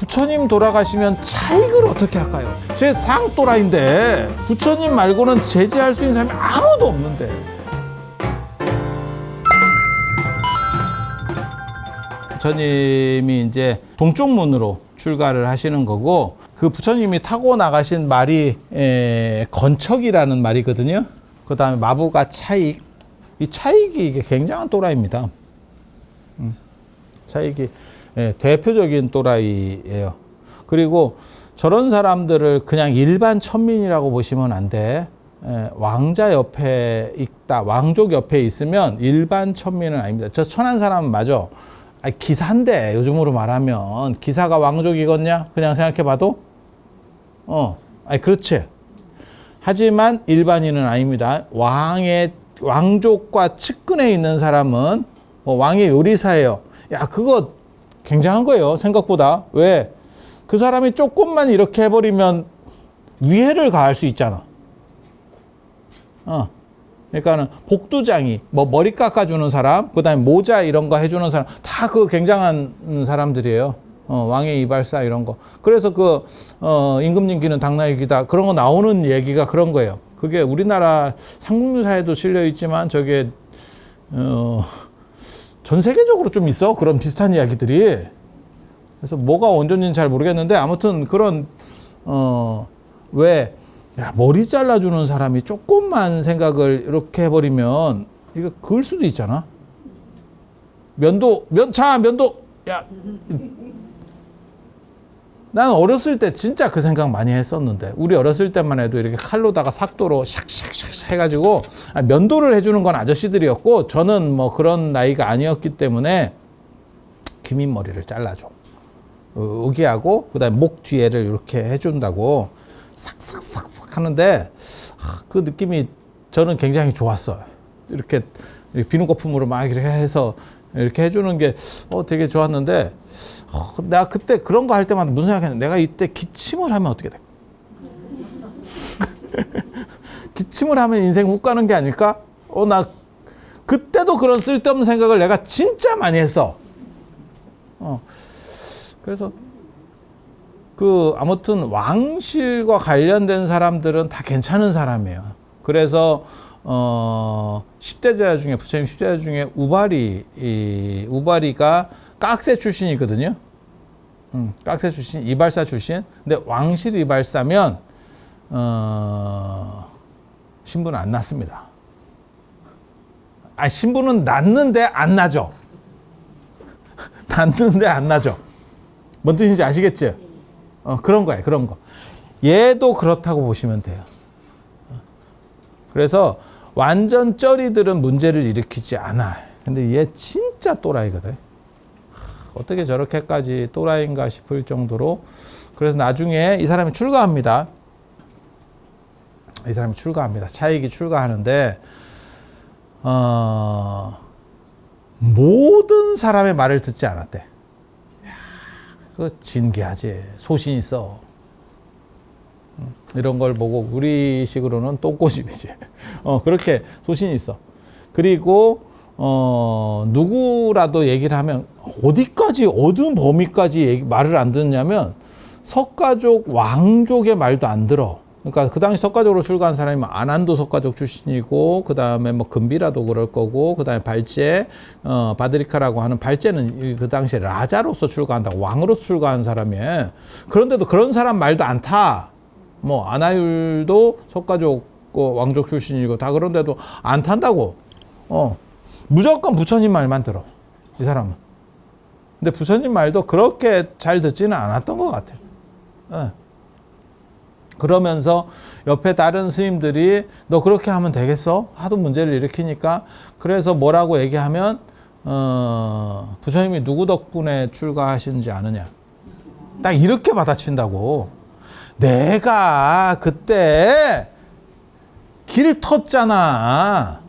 부처님 돌아가시면 차익을 어떻게 할까요? 제 상또라인데 부처님 말고는 제재할 수 있는 사람이 아무도 없는데 부처님이 이제 동쪽 문으로 출가를 하시는 거고 그 부처님이 타고 나가신 말이 에, 건척이라는 말이거든요. 그 다음에 마부가 차익. 이 차익이 이게 굉장한 또라이입니다. 음, 차익이 예, 대표적인 또라이예요. 그리고 저런 사람들을 그냥 일반 천민이라고 보시면 안 돼. 예, 왕자 옆에 있다, 왕족 옆에 있으면 일반 천민은 아닙니다. 저 천한 사람은 맞아. 아니, 기사인데 요즘으로 말하면 기사가 왕족이겠냐? 그냥 생각해봐도 어, 아니 그렇지. 하지만 일반인은 아닙니다. 왕의 왕족과 측근에 있는 사람은 뭐 왕의 요리사예요. 야 그거 굉장한 거예요. 생각보다 왜? 그 사람이 조금만 이렇게 해버리면 위해를 가할 수 있잖아. 어. 그러니까는 복두장이 뭐 머리 깎아주는 사람, 그 다음에 모자 이런 거 해주는 사람 다 그 굉장한 사람들이에요. 어, 왕의 이발사 이런 거. 그래서 그 어, 임금님기는 당나귀기다 그런 거 나오는 얘기가 그런 거예요. 그게 우리나라 삼국유사에도 실려 있지만 저게 어, 전 세계적으로 좀 있어 그런 비슷한 이야기들이. 그래서 뭐가 원전인지 잘 모르겠는데 아무튼 그런 어왜 야, 머리 잘라주는 사람이 조금만 생각을 이렇게 해버리면 이거 그을 수도 있잖아. 면도 면차 면도 야. 난 어렸을 때 진짜 그 생각 많이 했었는데 우리 어렸을 때만 해도 이렇게 칼로다가 삭도로 샥샥샥 해가지고 아, 면도를 해주는 건 아저씨들이었고 저는 뭐 그런 나이가 아니었기 때문에 귀민 머리를 잘라줘. 어, 의기하고 그다음에 목 뒤에를 이렇게 해준다고 싹싹싹싹 하는데 아, 그 느낌이 저는 굉장히 좋았어요. 이렇게 비누 거품으로 막 이렇게 해서 이렇게 해주는 게 어, 되게 좋았는데 어, 내가 그때 그런 거 할 때마다 무슨 생각했는데 내가 이때 기침을 하면 어떻게 돼? 기침을 하면 인생 훅 가는 게 아닐까? 어, 나 그때도 그런 쓸데없는 생각을 내가 진짜 많이 했어. 어. 그래서 그 아무튼 왕실과 관련된 사람들은 다 괜찮은 사람이에요. 그래서 어 10대 제자 중에 부처님 10대 제자 중에 우바리 이 우바리가 깍새 출신이거든요. 음, 깍새 출신, 이발사 출신. 근데 왕실 이발사면 어 신분은 안 났습니다. 아 신분은 났는데 안 나죠. 났는데 안 나죠. 뭔 뜻인지 아시겠죠? 어, 그런 거예요. 그런 거. 얘도 그렇다고 보시면 돼요. 어. 그래서 완전 쩌리들은 문제를 일으키지 않아. 근데 얘 진짜 또라이거든. 어떻게 저렇게까지 또라이인가 싶을 정도로 그래서 나중에 이 사람이 출가합니다. 이 사람이 출가합니다. 차익이 출가하는데 어, 모든 사람의 말을 듣지 않았대. 그 진기하지 소신 있어 음, 이런 걸 보고 우리식으로는 똥꼬집이지 어 그렇게 소신이 있어 그리고 어 누구라도 얘기를 하면 어디까지 어느 범위까지 얘기, 말을 안 듣냐면 석가족 왕족의 말도 안 들어 그러니까 그 당시 석가족으로 출가한 사람이 안한도 석가족 출신이고 그 다음에 뭐 금비라도 그럴 거고 그 다음에 발제 어 바드리카라고 하는 발제는 그 당시에 라자로서 출가한다 왕으로서 출가한 사람이에요. 그런데도 그런 사람 말도 안 타. 뭐 아나율도 석가족 그 왕족 출신이고 다 그런데도 안 탄다고. 어 무조건 부처님 말만 들어 이 사람은. 근데 부처님 말도 그렇게 잘 듣지는 않았던 것 같아. 어. 그러면서 옆에 다른 스님들이 너 그렇게 하면 되겠어? 하도 문제를 일으키니까 그래서 뭐라고 얘기하면 어, 부처님이 누구 덕분에 출가하시는지 아느냐? 딱 이렇게 받아친다고. 내가 그때 길 텄잖아.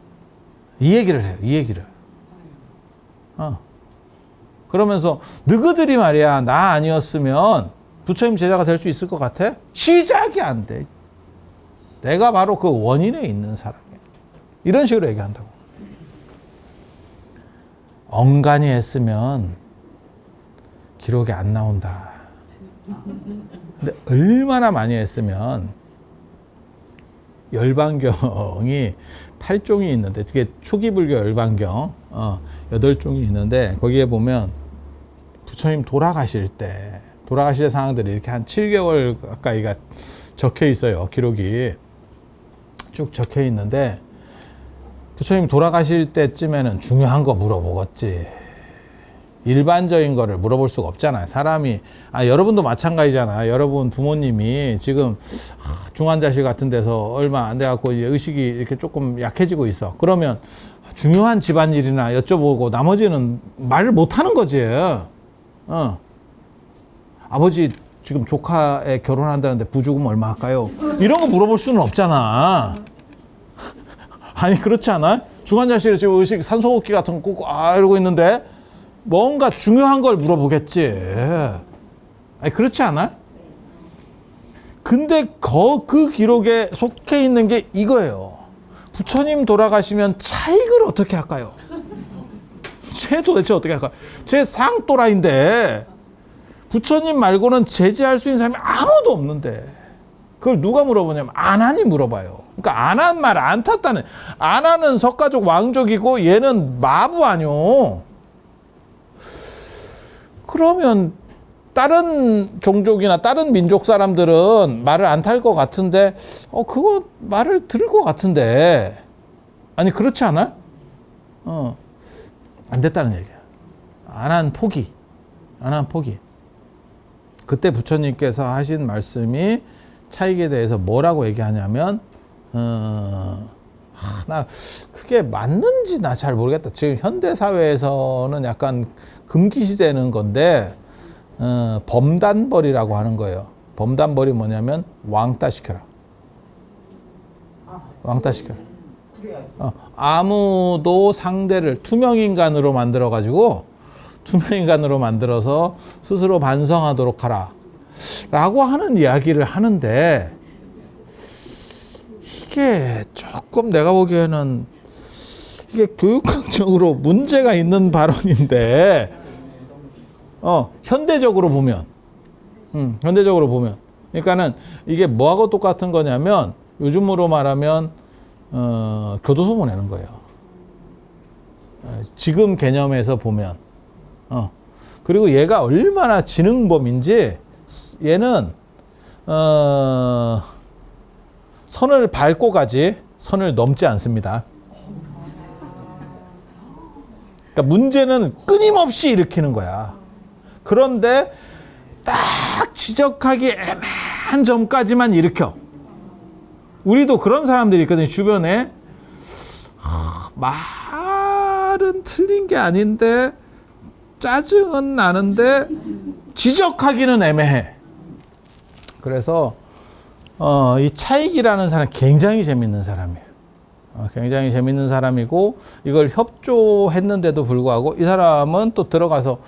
이 얘기를 해요. 이 얘기를. 어. 그러면서 너희들이 말이야 나 아니었으면 부처님 제자가 될 수 있을 것 같아? 시작이 안 돼. 내가 바로 그 원인에 있는 사람이야. 이런 식으로 얘기한다고. 엉간히 했으면 기록이 안 나온다. 근데 얼마나 많이 했으면 열반경이 8종이 있는데 이게 초기 불교 열반경 어, 8종이 있는데 거기에 보면 부처님 돌아가실 때 돌아가실 상황들이 이렇게 한 7개월 가까이가 적혀 있어요. 기록이 쭉 적혀 있는데 부처님 돌아가실 때쯤에는 중요한 거 물어보겠지. 일반적인 거를 물어볼 수가 없잖아요. 사람이 아 여러분도 마찬가지잖아요. 여러분 부모님이 지금 아, 중환자실 같은 데서 얼마 안 돼 갖고 의식이 이렇게 조금 약해지고 있어. 그러면 중요한 집안일이나 여쭤보고 나머지는 말을 못 하는 거지. 어. 아버지 지금 조카에 결혼한다는데 부주금 얼마 할까요? 이런 거 물어볼 수는 없잖아. 아니 그렇지 않아? 중환자실에 지금 의식 산소호흡기 같은 거 꽂고 아 이러고 있는데 뭔가 중요한 걸 물어보겠지. 아니 그렇지 않아? 근데 거, 그 기록에 속해 있는 게 이거예요. 부처님 돌아가시면 차익을 어떻게 할까요? 쟤 도대체 어떻게 할까? 쟤 상또라인데 부처님 말고는 제지할 수 있는 사람이 아무도 없는데 그걸 누가 물어보냐면 안한이 물어봐요. 그러니까 안 한 말 안 탔다는 안한은 석가족 왕족이고 얘는 마부 아니오. 그러면 다른 종족이나 다른 민족 사람들은 말을 안 탈 것 같은데 어 그거 말을 들을 것 같은데 아니 그렇지 않아? 어 안 됐다는 얘기야. 안 한 포기. 안 한 포기. 그때 부처님께서 하신 말씀이 차익에 대해서 뭐라고 얘기하냐면 어, 하, 나 그게 맞는지 나 잘 모르겠다. 지금 현대 사회에서는 약간 금기시되는 건데 어, 범단벌이라고 하는 거예요. 범단벌이 뭐냐면 왕따 시켜라. 왕따 시켜라. 어, 아무도 상대를 투명 인간으로 만들어 가지고 투명 인간으로 만들어서 스스로 반성하도록 하라. 라고 하는 이야기를 하는데 이게 조금 내가 보기에는 이게 교육학적으로 문제가 있는 발언인데 어 현대적으로 보면 음, 현대적으로 보면 그러니까는 이게 뭐하고 똑같은 거냐면 요즘으로 말하면 어, 교도소 보내는 거예요. 어, 지금 개념에서 보면 어. 그리고 얘가 얼마나 지능범인지 얘는 어, 선을 밟고 가지 선을 넘지 않습니다. 그러니까 문제는 끊임없이 일으키는 거야. 그런데 딱 지적하기 애매한 점까지만 일으켜. 우리도 그런 사람들이 있거든요. 주변에 하, 말은 틀린 게 아닌데 짜증은 나는데 지적하기는 애매해. 그래서 어, 이 차익이라는 사람 굉장히 재밌는 사람이에요. 어, 굉장히 재밌는 사람이고 이걸 협조했는데도 불구하고 이 사람은 또 들어가서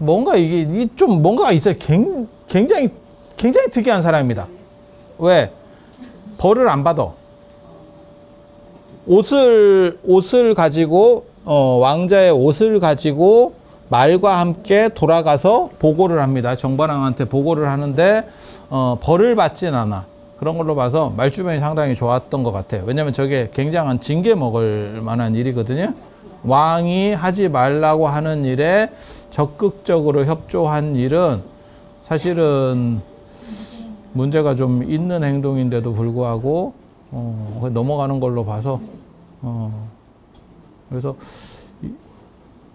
뭔가 이게 이좀 뭔가가 있어요. 굉- 굉장히 굉장히 특이한 사람입니다. 왜 벌을 안 받아? 옷을 옷을 가지고 어, 왕자의 옷을 가지고 말과 함께 돌아가서 보고를 합니다. 정반왕한테 보고를 하는데 어, 벌을 받진 않아. 그런 걸로 봐서 말주변이 상당히 좋았던 것 같아요. 왜냐하면 저게 굉장한 징계 먹을 만한 일이거든요. 왕이 하지 말라고 하는 일에 적극적으로 협조한 일은 사실은 문제가 좀 있는 행동인데도 불구하고 어, 넘어가는 걸로 봐서 어, 그래서 이-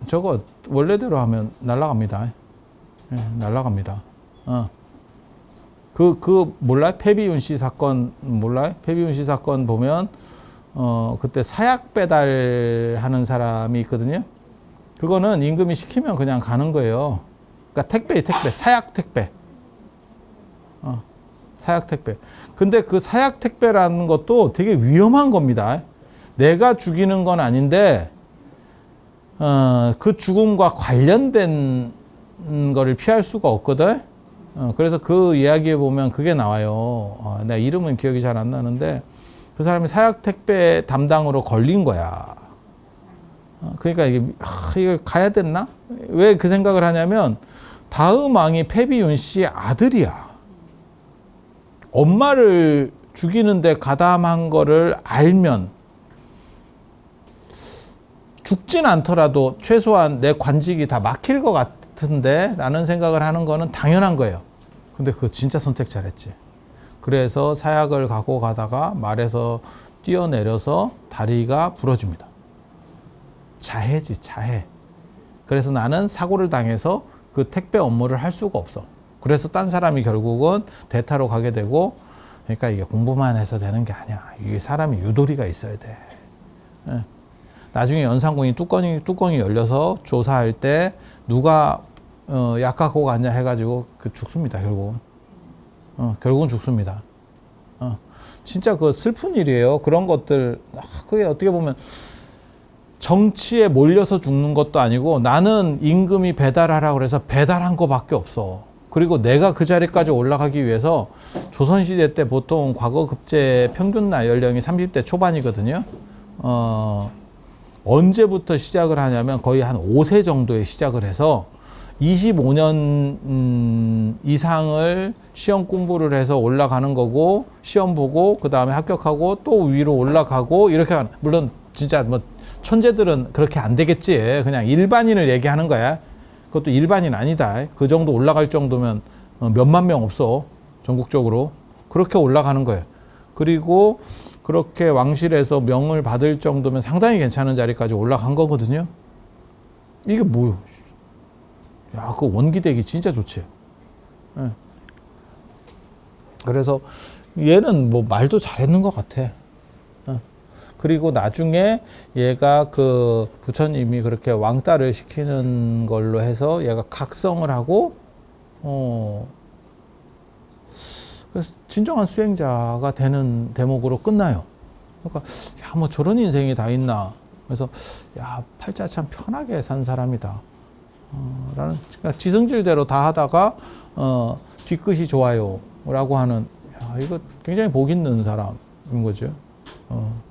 저거 원래대로 하면 날라갑니다. 예, 날라갑니다. 어. 그, 그, 몰라요? 패비윤 씨 사건, 몰라요? 패비윤 씨 사건 보면, 어, 그때 사약 배달 하는 사람이 있거든요. 그거는 임금이 시키면 그냥 가는 거예요. 그러니까 택배, 택배, 사약 택배. 어, 사약 택배. 근데 그 사약 택배라는 것도 되게 위험한 겁니다. 내가 죽이는 건 아닌데, 어, 그 죽음과 관련된 거를 피할 수가 없거든. 어, 그래서 그 이야기에 보면 그게 나와요. 어, 내가 이름은 기억이 잘 안 나는데 그 사람이 사약 택배 담당으로 걸린 거야. 어, 그러니까 이게 아, 이걸 가야 됐나? 왜 그 생각을 하냐면 다음 왕이 패비윤 씨의 아들이야. 엄마를 죽이는데 가담한 거를 알면 죽진 않더라도 최소한 내 관직이 다 막힐 것 같은데 라는 생각을 하는 거는 당연한 거예요. 근데 그거 진짜 선택 잘했지. 그래서 사약을 갖고 가다가 말에서 뛰어내려서 다리가 부러집니다. 자해지, 자해. 그래서 나는 사고를 당해서 그 택배 업무를 할 수가 없어. 그래서 딴 사람이 결국은 대타로 가게 되고, 그러니까 이게 공부만 해서 되는 게 아니야. 이게 사람이 유도리가 있어야 돼. 예. 나중에 연산군이 뚜껑이, 뚜껑이 열려서 조사할 때 누가 어, 약하고 갔냐 해가지고 그 죽습니다, 결국은. 어, 결국은 죽습니다. 어, 진짜 그 슬픈 일이에요. 그런 것들, 아, 그게 어떻게 보면 정치에 몰려서 죽는 것도 아니고 나는 임금이 배달하라 그래서 배달한 거밖에 없어. 그리고 내가 그 자리까지 올라가기 위해서 조선시대 때 보통 과거 급제 평균 나이 연령이 30대 초반이거든요. 어, 언제부터 시작을 하냐면 거의 한 5세 정도에 시작을 해서 25년 음, 이상을 시험 공부를 해서 올라가는 거고 시험 보고 그 다음에 합격하고 또 위로 올라가고 이렇게 물론 진짜 뭐 천재들은 그렇게 안 되겠지 그냥 일반인을 얘기하는 거야 그것도 일반인 아니다 그 정도 올라갈 정도면 어, 몇만 명 없어 전국적으로 그렇게 올라가는 거예요 그리고 그렇게 왕실에서 명을 받을 정도면 상당히 괜찮은 자리까지 올라간 거거든요 이게 뭐요 야, 그 원기대기 진짜 좋지. 예. 그래서 얘는 뭐 말도 잘했는 것 같아. 어. 그리고 나중에 얘가 그 부처님이 그렇게 왕따를 시키는 걸로 해서 얘가 각성을 하고, 어, 그래서 진정한 수행자가 되는 대목으로 끝나요. 그러니까, 야, 뭐 저런 인생이 다 있나. 그래서, 야, 팔자 참 편하게 산 사람이다. 어, 라는 그러니까 지성질대로 다 하다가 어, 뒤끝이 좋아요라고 하는 야, 이거 굉장히 복 있는 사람인 거죠. 어.